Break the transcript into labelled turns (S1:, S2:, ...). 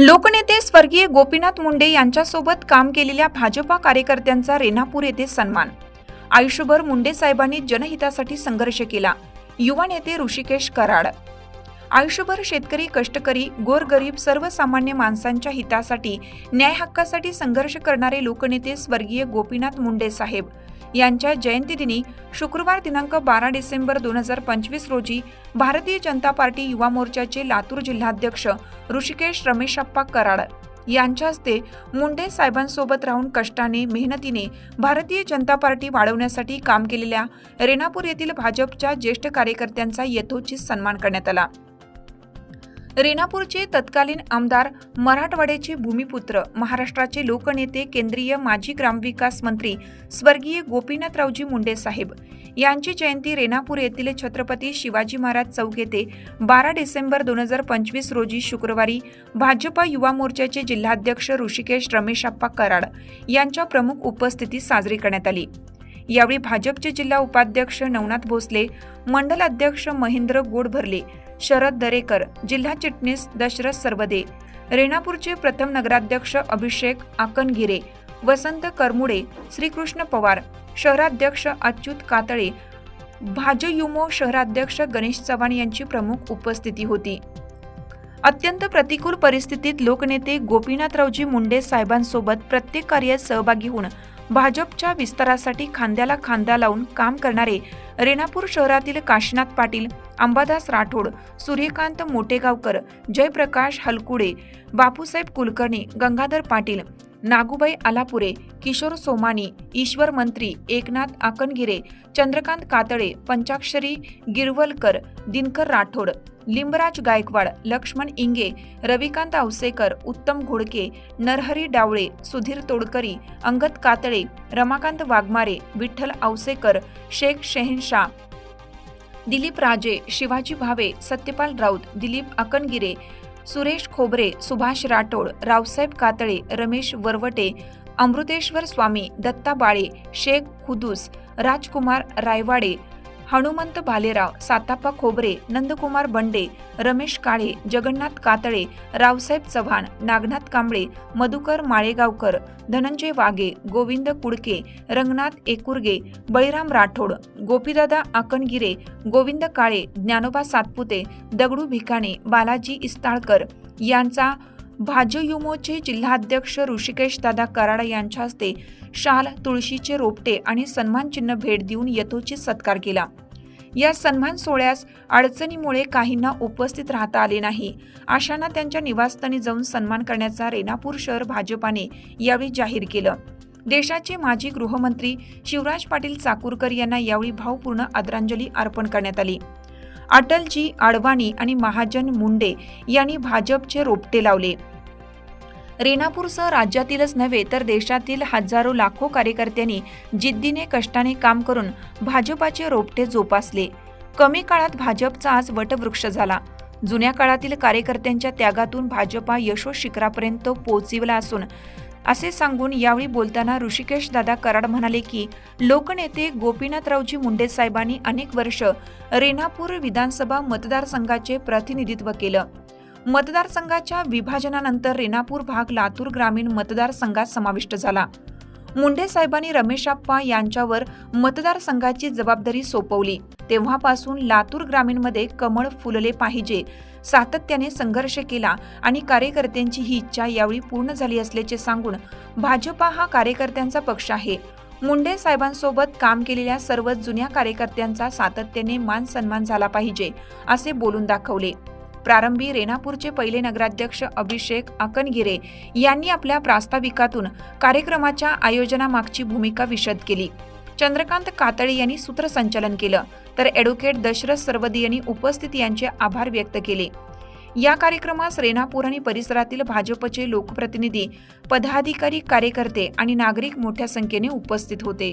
S1: लोकनेते स्वर्गीय गोपीनाथ मुंडे यांच्यासोबत काम केलेल्या भाजपा कार्यकर्त्यांचा रेणापूर येथे सन्मान. आयुष्यभर मुंडे साहेबांनी जनहितासाठी संघर्ष केला. युवा नेते ऋषिकेश कराड. आयुष्यभर शेतकरी कष्टकरी गोरगरीब सर्वसामान्य माणसांच्या हितासाठी न्याय हक्कासाठी संघर्ष करणारे लोकनेते स्वर्गीय गोपीनाथ मुंडे साहेब. यांच्या जयंतीदिनी शुक्रवार दिनांक बारा डिसेंबर दोन हजार पंचवीस रोजी भारतीय जनता पार्टी युवा मोर्चाचे लातूर जिल्हाध्यक्ष ऋषिकेश रमेशप्पा कराड यांच्या हस्ते मुंडे साहेबांसोबत राहून कष्टाने मेहनतीने भारतीय जनता पार्टी वाढवण्यासाठी काम केलेल्या रेणापूर येथील भाजपच्या ज्येष्ठ कार्यकर्त्यांचा यथोचित सन्मान करण्यात आला. रेणापूरचे तत्कालीन आमदार मराठवाड्याचे भूमिपुत्र महाराष्ट्राचे लोकनेते केंद्रीय माजी ग्रामविकास मंत्री स्वर्गीय गोपीनाथरावजी मुंडे साहेब. यांची जयंती रेणापूर येथील छत्रपती शिवाजी महाराज चौक येथे बारा डिसेंबर दोन हजार पंचवीस रोजी शुक्रवारी भाजपा युवा मोर्चाचे जिल्हाध्यक्ष ऋषिकेश रमेशाप्पा कराड यांच्या प्रमुख उपस्थितीत साजरी करण्यात आली. यावेळी भाजपचे जिल्हा उपाध्यक्ष नवनाथ भोसले मंडल अध्यक्ष महेंद्र गोडभरले शरद दरेकर जिल्हा चिटणीस दशरथ सरवदे रेणापूरचे प्रथम नगराध्यक्ष अभिषेक आकनगिरे वसंत करमुडे श्रीकृष्ण पवार शहराध्यक्ष अच्युत कातळे भाजयुमो शहराध्यक्ष गणेश चव्हाण यांची प्रमुख उपस्थिती होती. अत्यंत प्रतिकूल परिस्थितीत लोकनेते गोपीनाथरावजी मुंडे साहेबांसोबत प्रत्येक कार्यात सहभागी होऊन भाजपच्या विस्तारासाठी खांद्याला खांदा लावून काम करणारे रेणापूर शहरातील काशीनाथ पाटील अंबादास राठोड सूर्यकांत मोटेगावकर जयप्रकाश हलकुडे बापूसाहेब कुलकर्णी गंगाधर पाटील नागूबाई आलापुरे किशोर सोमानी ईश्वर मंत्री एकनाथ आकनगिरे चंद्रकांत कातळे पंचाक्षरी गिरवलकर दिनकर राठोड लिंबराज गायकवाड लक्ष्मण इंगे रविकांत आवसेकर उत्तम घोडके नरहरी डावळे सुधीर तोडकरी अंगद कातळे रमाकांत वाघमारे विठ्ठल आवसेकर शेख शेहनशाह दिलीप राजे शिवाजी भावे सत्यपाल राऊत दिलीप अकनगिरे सुरेश खोबरे सुभाष राठोड रावसाहेब कातळे रमेश वरवटे अमृतेश्वर स्वामी दत्ता बाळे शेख खुदूस राजकुमार रायवाडे हनुमंत भालेराव सातापा खोबरे नंदकुमार बंडे रमेश काळे जगन्नाथ कातळे रावसाहेब चव्हाण नागनाथ कांबळे मधुकर माळेगावकर धनंजय वाघे गोविंद कुडके रंगनाथ एकुर्गे बळीराम राठोड गोपीदादा आकणगिरे गोविंद काळे ज्ञानोबा सातपुते दगडू भिकाणे बालाजी इस्ताळकर यांचा भाजयुमोचे जिल्हाध्यक्ष ऋषिकेश दादा कराड यांच्या हस्ते शाल तुळशीचे रोपटे आणि सन्मानचिन्ह भेट देऊन यथोचित सत्कार केला. या सन्मान सोहळ्यास अडचणीमुळे काहींना उपस्थित राहता आले नाही. अशांना त्यांच्या निवासस्थानी जाऊन सन्मान करण्याचा रेणापूर शहर भाजपाने यावेळी जाहीर केलं. देशाचे माजी गृहमंत्री शिवराज पाटील चाकूरकर यांना यावेळी भावपूर्ण आदरांजली अर्पण करण्यात आली. अटलजी आडवाणी आणि महाजन मुंडे यांनी भाजपचे रोपटे लावले. रेणापूरसह राज्यातीलच नव्हे तर देशातील हजारो लाखो कार्यकर्त्यांनी जिद्दीने कष्टाने काम करून भाजपाचे रोपटे जोपासले. कमी काळात भाजपचा आज वटवृक्ष झाला. जुन्या काळातील कार्यकर्त्यांच्या त्यागातून भाजपा यशो शिखरापर्यंत पोहोचविला असून असे सांगून यावेळी बोलताना ऋषिकेश दादा कराड म्हणाले की लोकनेते गोपीनाथरावजी मुंडे साहेबांनी अनेक वर्ष रेणापूर विधानसभा मतदारसंघाचे प्रतिनिधित्व केलं. मतदारसंघाच्या विभाजनानंतर रेणापूर भाग लातूर ग्रामीण मतदारसंघात समाविष्ट झाला. मुंडे साहेबांनी रमेशाप्पा यांच्यावर मतदारसंघाची जबाबदारी सोपवली. तेव्हापासून लातूर ग्रामीणमध्ये कमळ फुलले पाहिजे. सातत्याने संघर्ष केला आणि कार्यकर्त्यांची ही इच्छा यावेळी पूर्ण झाली असल्याचे सांगून भाजपा हा कार्यकर्त्यांचा पक्ष आहे. मुंडे साहेबांसोबत काम केलेल्या सर्व जुन्या कार्यकर्त्यांचा सातत्याने मान सन्मान झाला पाहिजे असे बोलून दाखवले. प्रारंभी रेणापूरचे पहिले नगराध्यक्ष अभिषेक आकनगिरे यांनी आपल्या प्रास्ताविकातून कार्यक्रमाच्या आयोजनामागची भूमिका विशद केली. चंद्रकांत कातळे यांनी सूत्रसंचालन केलं तर ॲडव्होकेट दशरथ सरवदी यांनी उपस्थित यांचे आभार व्यक्त केले. या कार्यक्रमास रेणापूर आणि परिसरातील भाजपचे लोकप्रतिनिधी पदाधिकारी कार्यकर्ते आणि नागरिक मोठ्या संख्येने उपस्थित होते.